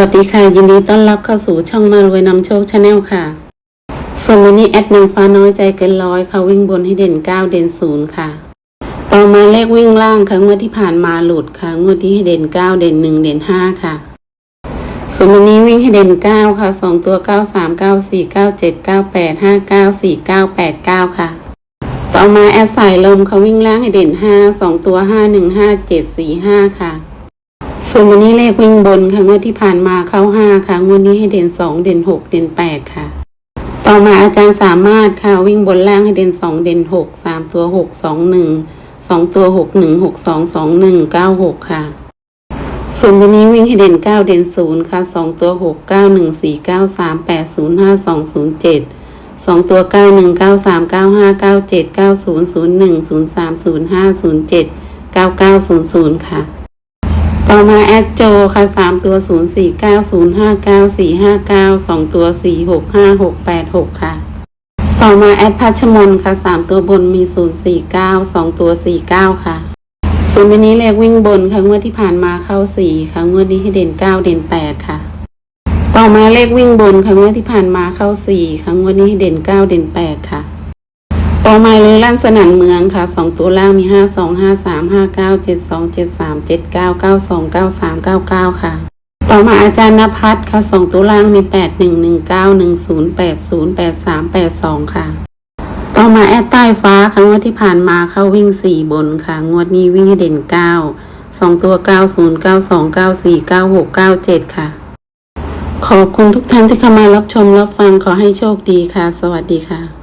วัสดีค่ะ ยินดีต้อนรับเข้าสู่ช่องมารวยนำโชคชาแนลค่ะ ส่วนวันนี้แอดนางฟ้าน้อยใจเกินร้อยค่ะวิ่งบนให้เด่นเก้าเด่นศูนย์ค่ะ ต่อมาเลขวิ่งล่างค่ะงวดที่ผ่านมาหลุดค่ะงวดที่ให้เด่นเก้าเด่นหนึ่งเด่นห้าค่ะ ส่วนวันนี้วิ่งให้เด่นเก้าค่ะสองตัวเก้าสามเก้าสี่เก้าเจ็ดเก้าแปดห้าเก้าสี่เก้าแปดเก้าค่ะ ต่อมาแอดสายลมค่ะวิ่งล่างให้เด่นห้าสองตัวห้าหนึ่งห้าเจ็ดสี่ห้าค่ะ ส่วนวันนี้เลขวิ่งบนค่ะงวดที่ผ่านมาเข้าห้าค่ะงวดนี้ให้เด่นสองเด่นหกเด่นแปดค่ะ ต่อมาอาจารย์สามารถค่ะวิ่งบนล่างให้เด่นสองเด่นหกสามตัวหกสองหนึ่งสองตัวหกหนึ่งหกสองสองหนึ่งเก้าหกค่ะ ส่วนวันนี้วิ่งให้เด่นเก้าเด่นศูนย์ค่ะสองตัวหกเก้าหนึ่งสี่เก้าสามแปดศูนย์ห้าสองศูนย์เจ็ดสองตัวเก้าหนึ่งเก้าสามเก้าห้าเก้าเจ็ดเก้าศูนย์ศูนย์หนึ่งศูนย์สามศูนย์ห้าศูนย์เจ็ดเก้าเก้าศูนย์ศูนย์ค่ะ ต่อมาแอดโจค่ะสามตัวศูนย์สี่เก้าศูนย์ห้าเก้าสี่ห้าเก้าสองตัวสี่หกห้าหกแปดหกค่ะ ต่อมาแอดพัชมนค่ะสามตัวบนมีศูนย์สี่เก้าสองตัวสี่เก้าค่ะส่วนวันนี้เลขวิ่งบนค่ะงวดที่ผ่านมาเข้าสี่ค่ะงวดนี้ให้เด่นเก้าเด่นแปดค่ะ ต่อมาเลขวิ่งบนค่ะงวดที่ผ่านมาเข้าสี่ค่ะงวดนี้ให้เด่นเก้าเด่นแปด ต่อมาเลยลั่นสนั่นเมืองค่ะสองตัวล่างมีห้าสองห้าสามห้าเก้าเจ็ดสองเจ็ดสามเจ็ดเก้าเก้าสองเก้าสามเก้าเก้าค่ะ ต่อมาอาจารย์นภัสค่ะสองตัวล่างมีแปดหนึ่งหนึ่งเก้าหนึ่งศูนย์แปดศูนย์แปดสามแปดสองค่ะ ต่อมาแอดใต้ฟ้าค่ะงวดที่ผ่านมาเข้าวิ่งสี่บนค่ะ งวดนี้วิ่งให้เด่นเก้าสองตัวเก้าศูนย์เก้าสองเก้าสี่เก้าหกเก้าเจ็ดค่ะ ขอบคุณทุกท่านที่เข้ามารับชมรับฟังขอให้โชคดีค่ะ สวัสดีค่ะ